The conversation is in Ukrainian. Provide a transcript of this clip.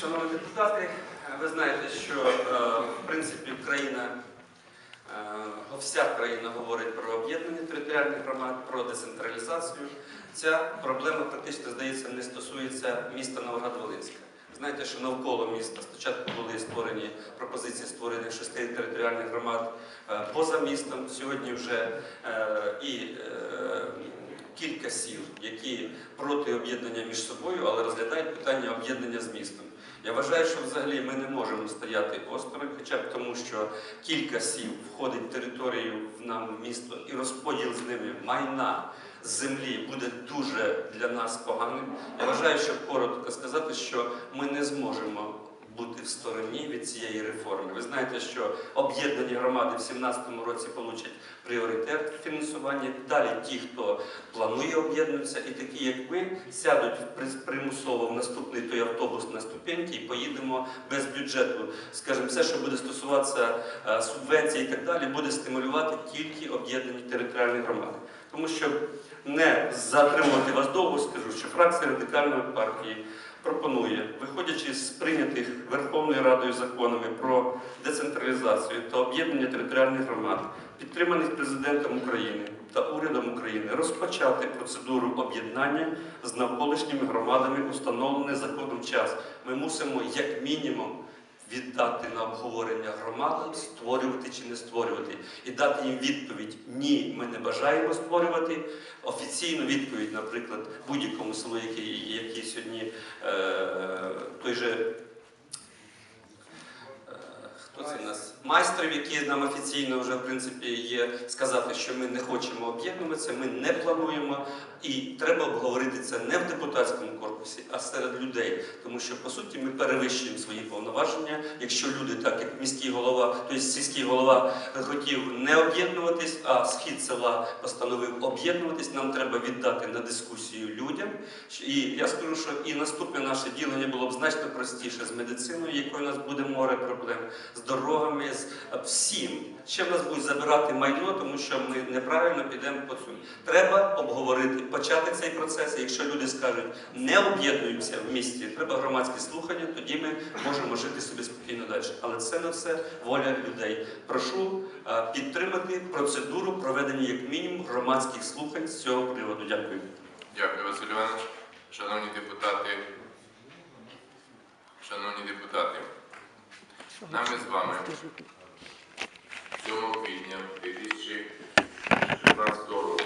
Шановні депутати, ви знаєте, що е, в принципі країна, е, вся країна говорить про об'єднання територіальних громад, про децентралізацію. Ця проблема практично здається не стосується міста Новоград-Волинська. Знаєте, що навколо міста спочатку були створені пропозиції створення шести територіальних громад е, поза містом. Сьогодні вже і кілька сіл, які проти об'єднання між собою, але розглядають питання об'єднання з містом. Я вважаю, що взагалі ми не можемо стояти осторонь, хоча б тому, що кілька сіл входить в територію в нам місто і розподіл з ними майна з землі буде дуже для нас поганим. Я вважаю, щоб коротко сказати, що ми не зможемо бути в стороні від цієї реформи. Ви знаєте, що об'єднані громади в 2017 році получать пріоритет в фінансуванні. Далі ті, хто планує об'єднуватися, і такі, як ми, сядуть примусово в наступний той автобус на ступеньки і поїдемо без бюджету. Скажімо, все, що буде стосуватися е, субвенцій і так далі, буде стимулювати тільки об'єднані територіальні громади. Тому що не затримувати вас довго, скажу, що фракція радикальної партії пропонує, виходячи з прийнятих Верховною Радою законами про децентралізацію та об'єднання територіальних громад, підтриманих президентом України та урядом України, розпочати процедуру об'єднання з навколишніми громадами, установлений законом час. Ми мусимо як мінімум віддати на обговорення громадам, створювати чи не створювати, і дати їм відповідь: ні, ми не бажаємо створювати. Офіційну відповідь, наприклад, будь-якому селу, який, який сьогодні е, той же. Майстрів, які нам офіційно вже в принципі є, сказати, що ми не хочемо об'єднуватися, ми не плануємо, і треба обговорити це не в депутатському корпусі, а серед людей. Тому що по суті ми перевищуємо свої повноваження. Якщо люди, так як міський голова, тобто сільський голова хотів не об'єднуватись, а схід села постановив об'єднуватись, нам треба віддати на дискусію людям. І я скажу, що і наступне наше ділення було б значно простіше з медициною, якою у нас буде море проблем, з дорогами, з е, всім. Ще в нас будуть забирати майно, тому що ми неправильно підемо по цьому. Треба обговорити, почати цей процес. Якщо люди скажуть, не об'єднуємося в місті, треба громадські слухання, тоді ми можемо жити собі спокійно далі. Але це не все воля людей. Прошу е, підтримати процедуру проведення як мінімум громадських слухань з цього приводу. Дякую. Дякую, Василь Іванович. Шановні депутати, шановні депутати, нами з вами 7 квітня 2016 року